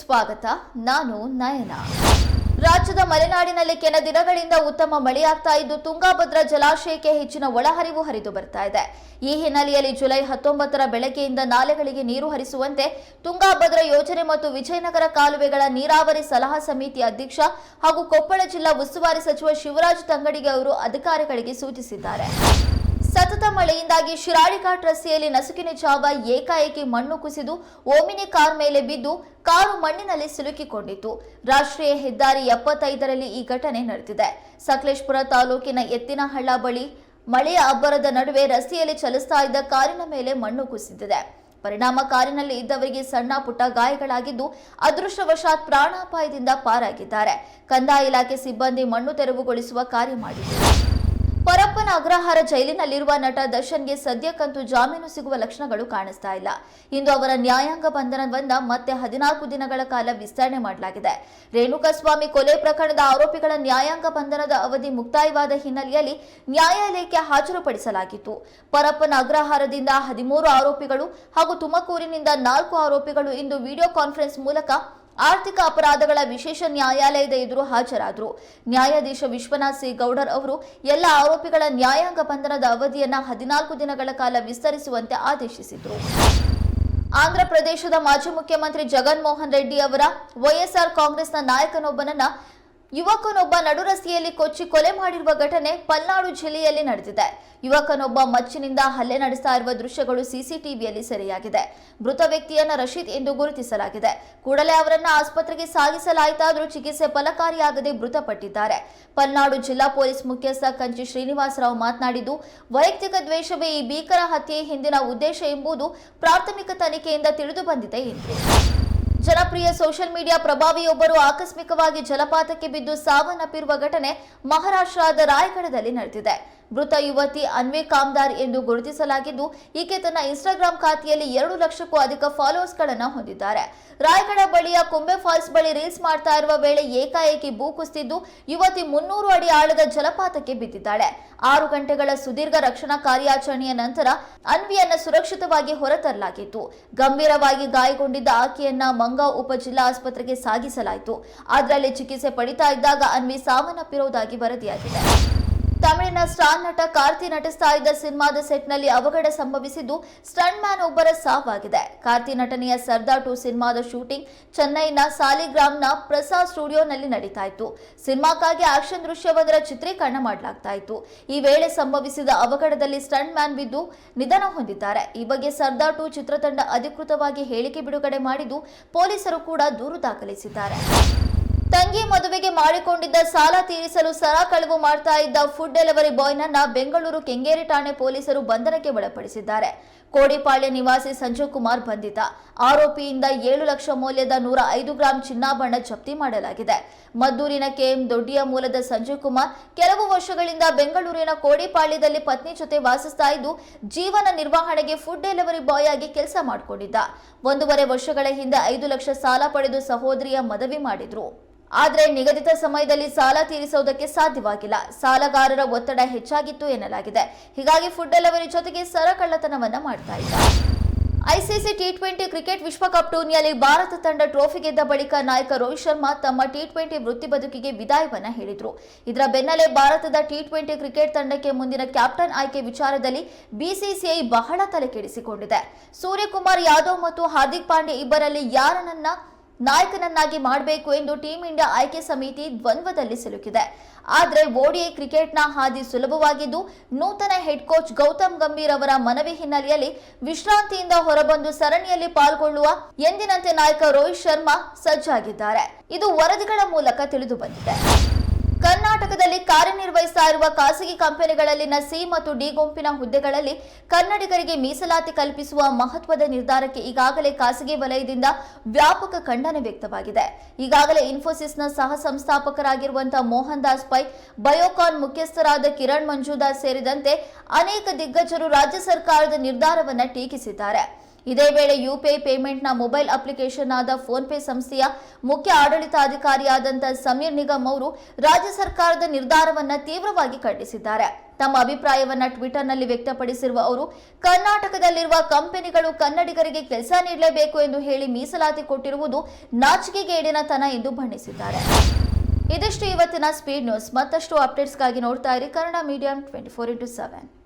ಸ್ವಾಗತ. ನಾನು ನಯನ. ರಾಜ್ಯದ ಮಲೆನಾಡಿನಲ್ಲಿ ಕೆಲ ದಿನಗಳಿಂದ ಉತ್ತಮ ಮಳೆಯಾಗ್ತಾ ಇದ್ದು, ತುಂಗಾಭದ್ರಾ ಜಲಾಶಯಕ್ಕೆ ಹೆಚ್ಚಿನ ಒಳಹರಿವು ಹರಿದು ಬರ್ತಾ ಇದೆ. ಈ ಹಿನ್ನೆಲೆಯಲ್ಲಿ ಜುಲೈ ಹತ್ತೊಂಬತ್ತರ ಬೆಳಗ್ಗೆಯಿಂದ ನಾಲೆಗಳಿಗೆ ನೀರು ಹರಿಸುವಂತೆ ತುಂಗಾಭದ್ರಾ ಯೋಜನೆ ಮತ್ತು ವಿಜಯನಗರ ಕಾಲುವೆಗಳ ನೀರಾವರಿ ಸಲಹಾ ಸಮಿತಿ ಅಧ್ಯಕ್ಷ ಹಾಗೂ ಕೊಪ್ಪಳ ಜಿಲ್ಲಾ ಉಸ್ತುವಾರಿ ಸಚಿವ ಶಿವರಾಜ್ ತಂಗಡಿಗೆ ಅವರು ಅಧಿಕಾರಿಗಳಿಗೆ ಸೂಚಿಸಿದ್ದಾರೆ. ಸತತ ಮಳೆಯಿಂದಾಗಿ ಶಿರಾಳಿಘಾಟ್ ರಸ್ತೆಯಲ್ಲಿ ನಸುಕಿನ ಜಾವ ಏಕಾಏಕಿ ಮಣ್ಣು ಕುಸಿದು ಓಮಿನಿ ಕಾರ್ ಮೇಲೆ ಬಿದ್ದು ಕಾರು ಮಣ್ಣಿನಲ್ಲಿ ಸಿಲುಕಿಕೊಂಡಿತ್ತು. ರಾಷ್ಟ್ರೀಯ ಹೆದ್ದಾರಿ ಎಪ್ಪತ್ತೈದರಲ್ಲಿ ಈ ಘಟನೆ ನಡೆದಿದೆ. ಸಕಲೇಶ್ಪುರ ತಾಲೂಕಿನ ಎತ್ತಿನಹಳ್ಳ ಬಳಿ ಮಳೆಯ ಅಬ್ಬರದ ನಡುವೆ ರಸ್ತೆಯಲ್ಲಿ ಚಲಿಸ್ತಾ ಇದ್ದ ಕಾರಿನ ಮೇಲೆ ಮಣ್ಣು ಕುಸಿದಿದೆ. ಪರಿಣಾಮ ಕಾರಿನಲ್ಲಿ ಇದ್ದವರಿಗೆ ಸಣ್ಣ ಪುಟ್ಟ ಗಾಯಗಳಾಗಿದ್ದು ಅದೃಷ್ಟವಶಾತ್ ಪ್ರಾಣಾಪಾಯದಿಂದ ಪಾರಾಗಿದ್ದಾರೆ. ಕಂದಾಯ ಇಲಾಖೆ ಸಿಬ್ಬಂದಿ ಮಣ್ಣು ತೆರವುಗೊಳಿಸುವ ಕಾರ್ಯ ಮಾಡಿದ್ದಾರೆ ಪರಪ್ಪನ ಅಗ್ರಹಾರ ಜೈಲಿನಲ್ಲಿರುವ ನಟ ದರ್ಶನ್ಗೆ ಸದ್ಯಕ್ಕಂತೂ ಜಾಮೀನು ಸಿಗುವ ಲಕ್ಷಣಗಳು ಕಾಣಿಸ್ತಾ ಇಲ್ಲ. ಇಂದು ಅವರ ನ್ಯಾಯಾಂಗ ಬಂಧನವನ್ನ ಮತ್ತೆ ಹದಿನಾಲ್ಕು ದಿನಗಳ ಕಾಲ ವಿಸ್ತರಣೆ ಮಾಡಲಾಗಿದೆ. ರೇಣುಕಸ್ವಾಮಿ ಕೊಲೆ ಪ್ರಕರಣದ ಆರೋಪಿಗಳ ನ್ಯಾಯಾಂಗ ಬಂಧನದ ಅವಧಿ ಮುಕ್ತಾಯವಾದ ಹಿನ್ನೆಲೆಯಲ್ಲಿ ನ್ಯಾಯಾಲಯಕ್ಕೆ ಹಾಜರುಪಡಿಸಲಾಗಿತ್ತು. ಪರಪ್ಪನ ಅಗ್ರಹಾರದಿಂದ ಹದಿಮೂರು ಆರೋಪಿಗಳು ಹಾಗೂ ತುಮಕೂರಿನಿಂದ ನಾಲ್ಕು ಆರೋಪಿಗಳು ಇಂದು ವಿಡಿಯೋ ಕಾನ್ಫರೆನ್ಸ್ ಮೂಲಕ ಆರ್ಥಿಕ ಅಪರಾಧಗಳ ವಿಶೇಷ ನ್ಯಾಯಾಲಯದ ಎದುರು ಹಾಜರಾದರು. ನ್ಯಾಯಾಧೀಶ ವಿಶ್ವನಾಥ್ ಸಿ. ಗೌಡರ್ ಅವರು ಎಲ್ಲ ಆರೋಪಿಗಳ ನ್ಯಾಯಾಂಗ ಬಂಧನದ ಅವಧಿಯನ್ನ ಹದಿನಾಲ್ಕು ದಿನಗಳ ಕಾಲ ವಿಸ್ತರಿಸುವಂತೆ ಆದೇಶಿಸಿದರು. ಆಂಧ್ರ ಪ್ರದೇಶದ ಮಾಜಿ ಮುಖ್ಯಮಂತ್ರಿ ಜಗನ್ ಮೋಹನ್ ರೆಡ್ಡಿ ಅವರ ವೈಎಸ್ಆರ್ ಕಾಂಗ್ರೆಸ್ನ ನಾಯಕನೊಬ್ಬನನ್ನ ಯುವಕನೊಬ್ಬ ನಡುರಸ್ತೆಯಲ್ಲಿ ಕೊಚ್ಚಿ ಕೊಲೆ ಮಾಡಿರುವ ಘಟನೆ ಪಲ್ನಾಡು ಜಿಲ್ಲೆಯಲ್ಲಿ ನಡೆದಿದೆ. ಯುವಕನೊಬ್ಬ ಮಚ್ಚಿನಿಂದ ಹಲ್ಲೆ ನಡೆಸ್ತಾ ಇರುವ ದೃಶ್ಯಗಳು ಸಿಸಿಟಿವಿಯಲ್ಲಿ ಸೆರೆಯಾಗಿದೆ. ಮೃತ ವ್ಯಕ್ತಿಯನ್ನ ರಶೀದ್ ಎಂದು ಗುರುತಿಸಲಾಗಿದೆ. ಕೂಡಲೇ ಅವರನ್ನ ಆಸ್ಪತ್ರೆಗೆ ಸಾಗಿಸಲಾಯಿತಾದರೂ ಚಿಕಿತ್ಸೆ ಫಲಕಾರಿಯಾಗದೆ ಮೃತಪಟ್ಟಿದ್ದಾರೆ. ಪಲ್ನಾಡು ಜಿಲ್ಲಾ ಪೊಲೀಸ್ ಮುಖ್ಯಸ್ಥ ಕಂಚಿ ಶ್ರೀನಿವಾಸರಾವ್ ಮಾತನಾಡಿದ್ದು, ವೈಯಕ್ತಿಕ ದ್ವೇಷವೇ ಈ ಭೀಕರ ಹತ್ಯೆ ಹಿಂದಿನ ಉದ್ದೇಶ ಎಂಬುದು ಪ್ರಾಥಮಿಕ ತನಿಖೆಯಿಂದ ತಿಳಿದು ಬಂದಿದೆ ಎಂದರು. ಜನಪ್ರಿಯ ಸೋಷಿಯಲ್ ಮೀಡಿಯಾ ಪ್ರಭಾವಿಯೊಬ್ಬರು ಆಕಸ್ಮಿಕವಾಗಿ ಜಲಪಾತಕ್ಕೆ ಬಿದ್ದು ಸಾವನ್ನಪ್ಪಿರುವ ಘಟನೆ ಮಹಾರಾಷ್ಟ್ರದ ರಾಯಗಢದಲ್ಲಿ ನಡೆದಿದೆ. ಮೃತ ಯುವತಿ ಅನ್ವಿ ಕಾಮ್ದಾರ್ ಎಂದು ಗುರುತಿಸಲಾಗಿದ್ದು, ಈಕೆ ತನ್ನ ಇನ್ಸ್ಟಾಗ್ರಾಂ ಖಾತೆಯಲ್ಲಿ ಎರಡು ಲಕ್ಷಕ್ಕೂ ಅಧಿಕ ಫಾಲೋವರ್ಸ್ಗಳನ್ನು ಹೊಂದಿದ್ದಾರೆ. ರಾಯಗಢ ಬಳಿಯ ಕುಂಬೆ ಫಾಲ್ಸ್ ಬಳಿ ರೀಲ್ಸ್ ಮಾಡ್ತಾ ಇರುವ ವೇಳೆ ಏಕಾಏಕಿ ಭೂ ಕುಸಿದಿದ್ದು, ಯುವತಿ ಮುನ್ನೂರು ಅಡಿ ಆಳದ ಜಲಪಾತಕ್ಕೆ ಬಿದ್ದಿದ್ದಾಳೆ. ಆರು ಗಂಟೆಗಳ ಸುದೀರ್ಘ ರಕ್ಷಣಾ ಕಾರ್ಯಾಚರಣೆಯ ನಂತರ ಅನ್ವಿಯನ್ನು ಸುರಕ್ಷಿತವಾಗಿ ಹೊರತರಲಾಗಿತ್ತು. ಗಂಭೀರವಾಗಿ ಗಾಯಗೊಂಡಿದ್ದ ಆಕೆಯನ್ನ ಮಂಗ ಉಪ ಜಿಲ್ಲಾ ಆಸ್ಪತ್ರೆಗೆ ಸಾಗಿಸಲಾಯಿತು. ಅದರಲ್ಲಿ ಚಿಕಿತ್ಸೆ ಪಡಿತಾ ಇದ್ದಾಗ ಅನ್ವಿ ಸಾವನ್ನಪ್ಪಿರುವುದಾಗಿ ವರದಿಯಾಗಿದೆ. ತಮಿಳಿನ ಸ್ಟಾರ್ ನಟ ಕಾರ್ತಿ ನಟಿಸ್ತಾ ಇದ್ದ ಸಿನಿಮಾದ ಸೆಟ್ನಲ್ಲಿ ಅವಘಡ ಸಂಭವಿಸಿದ್ದು ಸ್ಟಂಟ್ ಮ್ಯಾನ್ ಒಬ್ಬರ ಸಾವಾಗಿದೆ. ಕಾರ್ತಿ ನಟನೆಯ ಸರ್ದಾ ಟು ಸಿನಿಮಾದ ಶೂಟಿಂಗ್ ಚೆನ್ನೈನ ಸಾಲಿಗ್ರಾಮ್ನ ಪ್ರಸಾದ್ ಸ್ಟುಡಿಯೋನಲ್ಲಿ ನಡೀತಾ ಇತ್ತು. ಸಿನಿಮಾಕ್ಕಾಗಿ ಆಕ್ಷನ್ ದೃಶ್ಯವೊಂದರ ಚಿತ್ರೀಕರಣ ಮಾಡಲಾಗ್ತಾ ಇತ್ತು. ಈ ವೇಳೆ ಸಂಭವಿಸಿದ ಅವಘಡದಲ್ಲಿ ಸ್ಟಂಟ್ ಮ್ಯಾನ್ ಬಿದ್ದು ನಿಧನ ಹೊಂದಿದ್ದಾರೆ. ಈ ಬಗ್ಗೆ ಸರ್ದಾ ಟು ಚಿತ್ರತಂಡ ಅಧಿಕೃತವಾಗಿ ಹೇಳಿಕೆ ಬಿಡುಗಡೆ ಮಾಡಿದ್ದು ಪೊಲೀಸರು ಕೂಡ ದೂರು ದಾಖಲಿಸಿದ್ದಾರೆ. ತಂಗಿ ಮದುವೆಗೆ ಮಾಡಿಕೊಂಡಿದ್ದ ಸಾಲ ತೀರಿಸಲು ಸರ ಕಳವು ಮಾಡ್ತಾ ಇದ್ದ ಫುಡ್ ಡೆಲಿವರಿ ಬಾಯ್ನನ್ನ ಬೆಂಗಳೂರು ಕೆಂಗೇರಿ ಠಾಣೆ ಪೊಲೀಸರು ಬಂಧನಕ್ಕೆ ಒಳಪಡಿಸಿದ್ದಾರೆ. ಕೋಡಿಪಾಳ್ಯ ನಿವಾಸಿ ಸಂಜೀವ್ ಕುಮಾರ್ ಬಂಧಿತ. ಆರೋಪಿಯಿಂದ ಏಳು ಲಕ್ಷ ಮೌಲ್ಯದ ನೂರ ಐದು ಗ್ರಾಂ ಚಿನ್ನಾಭರಣ ಜಪ್ತಿ ಮಾಡಲಾಗಿದೆ. ಮದ್ದೂರಿನ ಕೆಎಂ ದೊಡ್ಡಿಯ ಮೂಲದ ಸಂಜೀವ್ ಕುಮಾರ್ ಕೆಲವು ವರ್ಷಗಳಿಂದ ಬೆಂಗಳೂರಿನ ಕೋಡಿಪಾಳ್ಯದಲ್ಲಿ ಪತ್ನಿ ಜೊತೆ ವಾಸಿಸ್ತಾ ಇದ್ದು, ಜೀವನ ನಿರ್ವಹಣೆಗೆ ಫುಡ್ ಡೆಲಿವರಿ ಬಾಯ್ ಆಗಿ ಕೆಲಸ ಮಾಡಿಕೊಂಡಿದ್ದ. ಒಂದೂವರೆ ವರ್ಷಗಳ ಹಿಂದೆ ಐದು ಲಕ್ಷ ಸಾಲ ಪಡೆದು ಸಹೋದರಿಯ ಮದುವೆ ಮಾಡಿದ್ರು. ಆದರೆ ನಿಗದಿತ ಸಮಯದಲ್ಲಿ ಸಾಲ ತೀರಿಸುವುದಕ್ಕೆ ಸಾಧ್ಯವಾಗಿಲ್ಲ. ಸಾಲಗಾರರ ಒತ್ತಡ ಹೆಚ್ಚಾಗಿತ್ತು ಎನ್ನಲಾಗಿದೆ. ಹೀಗಾಗಿ ಫುಡ್ ಡೆಲಿವರಿ ಜೊತೆಗೆ ಸರ ಕಳ್ಳತನವನ್ನ ಮಾಡ್ತಾ ಐಸಿಸಿ ಟಿ ಟ್ವೆಂಟಿ ಕ್ರಿಕೆಟ್ ವಿಶ್ವಕಪ್ ಟೂರ್ನಿಯಲ್ಲಿ ಭಾರತ ತಂಡ ಟ್ರೋಫಿ ಗೆದ್ದ ಬಳಿಕ ನಾಯಕ ರೋಹಿತ್ ಶರ್ಮಾ ತಮ್ಮ ಟಿ ಟ್ವೆಂಟಿ ವೃತ್ತಿ ಬದುಕಿಗೆ ವಿದಾಯವನ್ನ ಹೇಳಿದ್ರು. ಇದರ ಬೆನ್ನಲ್ಲೇ ಭಾರತದ ಟಿ ಟ್ವೆಂಟಿ ಕ್ರಿಕೆಟ್ ತಂಡಕ್ಕೆ ಮುಂದಿನ ಕ್ಯಾಪ್ಟನ್ ಆಯ್ಕೆ ವಿಚಾರದಲ್ಲಿ ಬಿಸಿಸಿಐ ಬಹಳ ತಲೆಕೆಡಿಸಿಕೊಂಡಿದೆ. ಸೂರ್ಯಕುಮಾರ್ ಯಾದವ್ ಮತ್ತು ಹಾರ್ದಿಕ್ ಪಾಂಡೆ ಇಬ್ಬರಲ್ಲಿ ಯಾರನ್ನ ನಾಯಕನನ್ನಾಗಿ ಮಾಡಬೇಕು ಎಂದು ಟೀಂ ಇಂಡಿಯಾ ಆಯ್ಕೆ ಸಮಿತಿ ದ್ವಂದ್ವದಲ್ಲಿ ಸಿಲುಕಿದೆ. ಆದರೆ ಓಡಿಎ ಕ್ರಿಕೆಟ್ನ ಹಾದಿ ಸುಲಭವಾಗಿದ್ದು ನೂತನ ಹೆಡ್ ಕೋಚ್ ಗೌತಮ್ ಗಂಭೀರ್ ಅವರ ಮನವಿ ಹಿನ್ನೆಲೆಯಲ್ಲಿ ವಿಶ್ರಾಂತಿಯಿಂದ ಹೊರಬಂದು ಸರಣಿಯಲ್ಲಿ ಪಾಲ್ಗೊಳ್ಳುವ ಎಂದಿನಂತೆ ನಾಯಕ ರೋಹಿತ್ ಶರ್ಮಾ ಸಜ್ಜಾಗಿದ್ದಾರೆ. ಇದು ವರದಿಗಳ ಮೂಲಕ ತಿಳಿದು ಬಂದಿದೆ. ಕರ್ನಾಟಕದಲ್ಲಿ ಕಾರ್ಯನಿರ್ವಹಿಸ್ತಾ ಇರುವ ಖಾಸಗಿ ಕಂಪನಿಗಳಲ್ಲಿನ ಸಿ ಮತ್ತು ಡಿ ಗುಂಪಿನ ಹುದ್ದೆಗಳಲ್ಲಿ ಕನ್ನಡಿಗರಿಗೆ ಮೀಸಲಾತಿ ಕಲ್ಪಿಸುವ ಮಹತ್ವದ ನಿರ್ಧಾರಕ್ಕೆ ಈಗಾಗಲೇ ಖಾಸಗಿ ವಲಯದಿಂದ ವ್ಯಾಪಕ ಖಂಡನೆ ವ್ಯಕ್ತವಾಗಿದೆ. ಈಗಾಗಲೇ ಇನ್ಫೋಸಿಸ್ನ ಸಹ ಸಂಸ್ಥಾಪಕರಾಗಿರುವಂತಹ ಮೋಹನ್ ದಾಸ್ ಪೈ, ಬಯೋಕಾನ್ ಮುಖ್ಯಸ್ಥರಾದ ಕಿರಣ್ ಮಂಜುದಾಸ್ ಸೇರಿದಂತೆ ಅನೇಕ ದಿಗ್ಗಜರು ರಾಜ್ಯ ಸರ್ಕಾರದ ನಿರ್ಧಾರವನ್ನು ಟೀಕಿಸಿದ್ದಾರೆ. ಇದೇ ವೇಳೆ ಯುಪಿಐ ಪೇಮೆಂಟ್ನ ಮೊಬೈಲ್ ಅಪ್ಲಿಕೇಶನ್ ಆದ ಫೋನ್ ಪೇ ಸಂಸ್ಥೆಯ ಮುಖ್ಯ ಆಡಳಿತಾಧಿಕಾರಿಯಾದಂಥ ಸಮೀರ್ ನಿಗಮ್ ಅವರು ರಾಜ್ಯ ಸರ್ಕಾರದ ನಿರ್ಧಾರವನ್ನು ತೀವ್ರವಾಗಿ ಖಂಡಿಸಿದ್ದಾರೆ. ತಮ್ಮ ಅಭಿಪ್ರಾಯವನ್ನು ಟ್ವಿಟರ್ನಲ್ಲಿ ವ್ಯಕ್ತಪಡಿಸಿರುವ ಅವರು, ಕರ್ನಾಟಕದಲ್ಲಿರುವ ಕಂಪನಿಗಳು ಕನ್ನಡಿಗರಿಗೆ ಕೆಲಸ ನೀಡಲೇಬೇಕು ಎಂದು ಹೇಳಿ ಮೀಸಲಾತಿ ಕೊಟ್ಟಿರುವುದು ನಾಚಿಕೆಗೇಡಿನತನ ಎಂದು ಬಣ್ಣಿಸಿದ್ದಾರೆ. ಇದಿಷ್ಟು ಇವತ್ತಿನ ಸ್ಪೀಡ್ ನ್ಯೂಸ್ ಮತ್ತಷ್ಟು ಅಪ್ಡೇಟ್ಸ್ಗಾಗಿ ನೋಡ್ತಾ ಇರಿ Kannada medium twenty four into seven